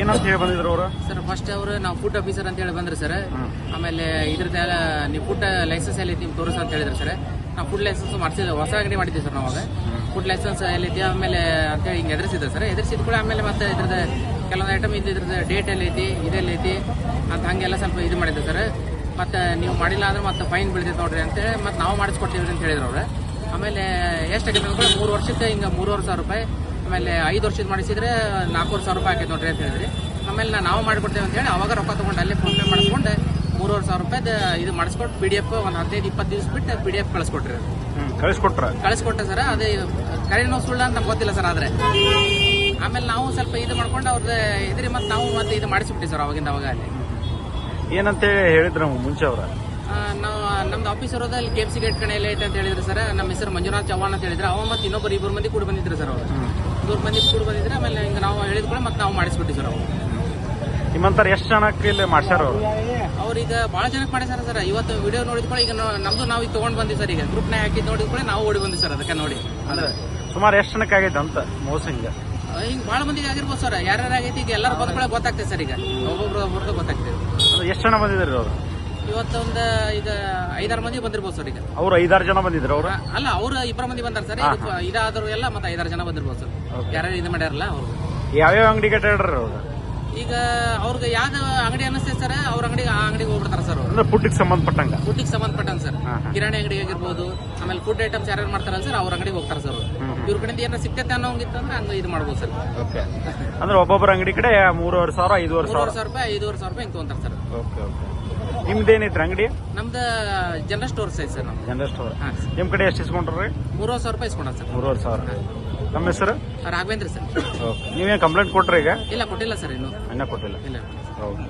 ಏನಂತ ಹೇಳಿ ಬಂದಿದ್ರು ಅವರು? ಸರ್ ಫಸ್ಟ್ ಅವರು ನಾವು ಫುಡ್ ಆಫೀಸರ್ ಅಂತ ಹೇಳಿ ಬಂದ್ರು ಸರ್. ಆಮೇಲೆ ಇದ್ರದ್ದೆಲ್ಲ ನೀವು ಫುಡ್ ಲೈಸೆನ್ಸ್ ಎಲ್ಲಿ ನಿಮ್ಗೆ ತೋರಿಸ ಅಂತ ಹೇಳಿದ್ರು ಸರ್. ನಾವು ಫುಡ್ ಲೈಸೆನ್ಸ್ ಮಾಡಿಸಿದ್ವಿ ಹೊಸ ಅಂಗಡಿ ಮಾಡಿದ್ವಿ ಸರ್ ನಾವಾಗ. ಫುಡ್ ಲೈಸೆನ್ಸ್ ಎಲ್ಲೈತಿ ಆಮೇಲೆ ಅಂತೇಳಿ ಹಿಂಗೆ ಎದುರಿಸಿದ್ರು ಸರ್. ಎದುರಿಸಿದ ಕೂಡ ಆಮೇಲೆ ಮತ್ತೆ ಇದ್ರದ್ದು ಕೆಲವೊಂದು ಐಟಮ್ ಇದು ಇದ್ರದ್ದು ಡೇಟ್ ಎಲ್ಲೈತಿ ಐತಿ ಇದೆಲ್ಲ ಐತಿ ಅಂತ ಹಂಗೆಲ್ಲ ಸ್ವಲ್ಪ ಇದು ಮಾಡಿದ್ರು ಸರ್. ಮತ್ತೆ ನೀವು ಮಾಡಿಲ್ಲ ಅಂದ್ರೆ ಮತ್ತೆ ಫೈನ್ ಬೀಳ್ತೈತೆ ನೋಡ್ರಿ ಅಂತೇಳಿ ಮತ್ತೆ ನಾವು ಮಾಡಿಸ್ಕೊಡ್ತೀವಿ ಅಂತ ಹೇಳಿದ್ರು ಅವ್ರು. ಆಮೇಲೆ ಎಷ್ಟಾಗೈತೆ ಅಂದ್ರೆ ಮೂರು ವರ್ಷಕ್ಕೆ ಹಿಂಗೆ ಮೂರುವರೆ ಸಾವಿರ ರೂಪಾಯಿ ಆಮೇಲೆ ಐದು ವರ್ಷದ ಮಾಡಿಸಿದ್ರೆ ನಾಲ್ಕೂವರೆ ಸಾವಿರ ರೂಪಾಯಿ ಆಕೈತೆ ನೋಡ್ರಿ ಅಂತ ಹೇಳಿದ್ರಿ. ಆಮೇಲೆ ನಾ- ನಾವು ಮಾಡಿಕೊಡ್ತೇವೆ ಅಂತ ಹೇಳಿ ಅವಾಗ ರೊಕ್ಕ ತೊಗೊಂಡು ಅಲ್ಲೇ ಫೋನ್ ಪೇ ಮಾಡಿಸ್ಕೊಂಡು ಮೂರುವರೆ ಸಾವಿರ ರೂಪಾಯಿದ ಇದು ಮಾಡಿಸ್ಕೊಟ್ಟು ಪಿ ಡಿ ಎಫ್ ಒಂದು ಹದಿನೈದು ಇಪ್ಪತ್ತು ದಿವಸ ಬಿಟ್ಟು ಪಿ ಡಿ ಎಫ್ ಕಳಿಸ್ಕೊಟ್ರಿ. ಕಳಿಸ್ಕೊಟ್ರ? ಕಳಿಸ್ಕೊಟ್ಟೆ ಸರ್ ಅದೇ ಕರೆನೋ ಸುಳ್ಳ ಅಂತ ನಮ್ಗೆ ಗೊತ್ತಿಲ್ಲ ಸರ್ ಆದರೆ. ಆಮೇಲೆ ನಾವು ಸ್ವಲ್ಪ ಇದು ಮಾಡ್ಕೊಂಡು ಅವ್ರದ್ದು ಇದ್ರಿ ಮತ್ತೆ ನಾವು ಮತ್ತೆ ಇದು ಮಾಡಿಸ್ಬಿಟ್ಟಿ ಸರ್ ಅವಾಗಿಂದ ಅವಾಗ ಅಲ್ಲಿ. ಏನಂತ ಹೇಳಿದ್ರು ಮುಂಚೆ ಅವರ? ನಾವು ನಮ್ದು ಆಫೀಸ್ ಇರೋದು ಅಲ್ಲಿ ಕೆ ಎಫ್ ಸಿ ಗೇಟ್ ಕಡೆ ಎಲ್ಲ ಐತೆ ಅಂತ ಹೇಳಿದ್ರು ಸರ್. ನಮ್ಮ ಹೆಸರು ಮಂಜುನಾಥ್ ಚವ್ಹಾಣ್ ಅಂತ ಹೇಳಿದ್ರು. ಅವ ಮತ್ತೆ ಇನ್ನೊಬ್ಬರು ಇಬ್ಬರು ಮಂದಿ ಕೂಡ ಬಂದಿದ್ರು ಸರ್ ಅವರು. ಇಬ್ಬರು ಮಂದಿ ಕೂಡ ಬಂದಿದ್ರೆ ಆಮೇಲೆ ಹಿಂಗೆ ನಾವು ಹೇಳಿದ ಕೂಡ ಮತ್ತೆ ನಾವು ಮಾಡಿಸ್ಬಿಟ್ಟಿ ಸರ್ ಅವರು. ನಿಮ್ಮಂತಾರೆ ಎಷ್ಟು ಜನಕ್ಕೆ ಇಲ್ಲಿ ಮಾಡ್ಸ್ಯಾರ ಅವ್ರು? ಅವ್ರೀಗ ಭಾಳ ಜನಕ್ಕೆ ಮಾಡಿಸ್ಯಾರ ಸರ್. ಇವತ್ತು ವಿಡಿಯೋ ನೋಡಿದ ಕೂಡ ಈಗ ನಮ್ದು ನಾವು ಈಗ ತೊಗೊಂಡು ಬಂದಿವಿ ಸರ್ ಈಗ. ಗ್ರೂಪ್ನ ಹಾಕಿ ನೋಡಿದ ಕೂಡ ನಾವು ಓಡಿ ಬಂದಿವಿ ಸರ್ ಅದಕ್ಕೆ ನೋಡಿ. ಅಂದ್ರೆ ಸುಮಾರು ಎಷ್ಟು ಜನಕ್ಕೆ ಆಗೈತೆ ಅಂತ ಮೋಸ ಹಿಂಗ? ಹಿಂಗೆ ಭಾಳ ಮಂದಿಗೆ ಆಗಿರ್ಬೋದು ಸರ್. ಯಾರ್ಯಾರು ಆಗೈತಿ ಈಗ ಎಲ್ಲರೂ ಬಂದ ಕೂಡ ಗೊತ್ತಾಗ್ತದೆ ಸರ್ ಈಗ. ಒಬ್ಬೊಬ್ರು ಒಬ್ಬೊಬ್ರಿಗೆ ಗೊತ್ತಾಗ್ತದೆ ಎಷ್ಟು ಜನ ಬಂದಿದ್ರಿ ಅವ್ರು? ಇವತ್ತೊಂದು ಈಗ ಐದಾರು ಮಂದಿ ಬಂದಿರ್ಬೋದು ಸರ್ ಈಗ. ಅವ್ರು ಐದಾರು ಜನ ಬಂದಿದ್ರು ಅವ್ರು? ಅಲ್ಲ ಅವ್ರು ಇಬ್ಬರು ಮಂದಿ ಬಂದಾರ ಸರ್. ಇದು- ಇದಾದ್ರು ಎಲ್ಲ ಮತ್ತೆ ಐದಾರು ಜನ ಬಂದಿರ್ಬೋದು ಸರ್. ಯಾರ್ಯಾರು ಇದು ಮಾಡ್ಯಾರಲ್ಲ ಅವ್ರು. ಯಾವ್ಯಾವ ಅಂಗಡಿಗೆ ಹೇಳ್ರಿ ಅವ್ರು? ಈಗ ಅವ್ರಿಗೆ ಯಾವ್ದು ಅಂಗಡಿ ಅನಿಸ್ತೈತೆ ಸರ್ ಅವ್ರ ಅಂಗಡಿ ಆ ಅಂಗಡಿಗೆ ಹೋಗ್ಬಿಡ್ತಾರ ಸರ್ ಅವ್ರು. ಅಂದ್ರೆ ಫುಡ್ಗೆ ಸಂಬಂಧಪಟ್ಟಂಗ? ಫುಡ್ಗೆ ಸಂಬಂಧಪಟ್ಟಂಗ ಸರ್. ಕಿರಾಣಿ ಅಂಗಡಿ ಆಗಿರ್ಬೋದು ಆಮೇಲೆ ಫುಡ್ ಐಟಮ್ಸ್ ಯಾರ್ಯಾರು ಮಾಡ್ತಾರಲ್ಲ ಸರ್ ಅವ್ರ ಅಂಗಡಿಗೆ ಹೋಗ್ತಾರೆ ಸರ್ ಇವ್ರ ಕಡೆಯಿಂದ ಏನಾರ ಅನ್ನೋಂಗಿತ್ತು ಅಂದ್ರೆ ಹಂಗೆ ಇದು ಮಾಡ್ಬೋದು ಸರ್. ಓಕೆ ಅಂದ್ರೆ ಒಬ್ಬೊಬ್ಬರ ಅಂಗಡಿ ಕಡೆ ಮೂರುವರೆ ಸಾವಿರ ಐದುವರೆ ಸಾವಿರ? ಸಾವಿರ ರೂಪಾಯಿ ಐದುವರೆ ಸಾವಿರ ರೂಪಾಯಿ ಹಿಂಗೆ ತೊಗೊಂತಾರೆ ಸರ್. ಓಕೆ ಓಕೆ ನಿಮ್ದೇನೈತ್ರಿ ಅಂಗಡಿ? ನಮ್ದು ಜನರಲ್ ಸ್ಟೋರ್ಸ್ ಐತೆ ಸರ್ ನಮ್ದು. General store. ಹಾಂ. ನಿಮ್ ಕಡೆ ಎಷ್ಟು ಇಸ್ಕೊಂಡ್ರಿ ಮೂರುವರೆ ಸಾವಿರ ರೂಪಾಯಿ ಇಸ್ಕೊಂಡ ಸರ್. ಮೂರುವರೆ ಸಾವಿರ. ನಮ್ಮ ಹೆಸರು? ರಾಘವೇಂದ್ರ ಸರ್. ಓಕೆ. ನೀವೇನು ಕಂಪ್ಲೇಂಟ್ ಕೊಟ್ರಿ ಈಗ? ಇಲ್ಲ ಕೊಟ್ಟಿಲ್ಲ ಸರ್ ಇನ್ನು. ಇನ್ನ ಕೊಟ್ಟಿಲ್ಲ. ಇಲ್ಲ. ಓಕೆ.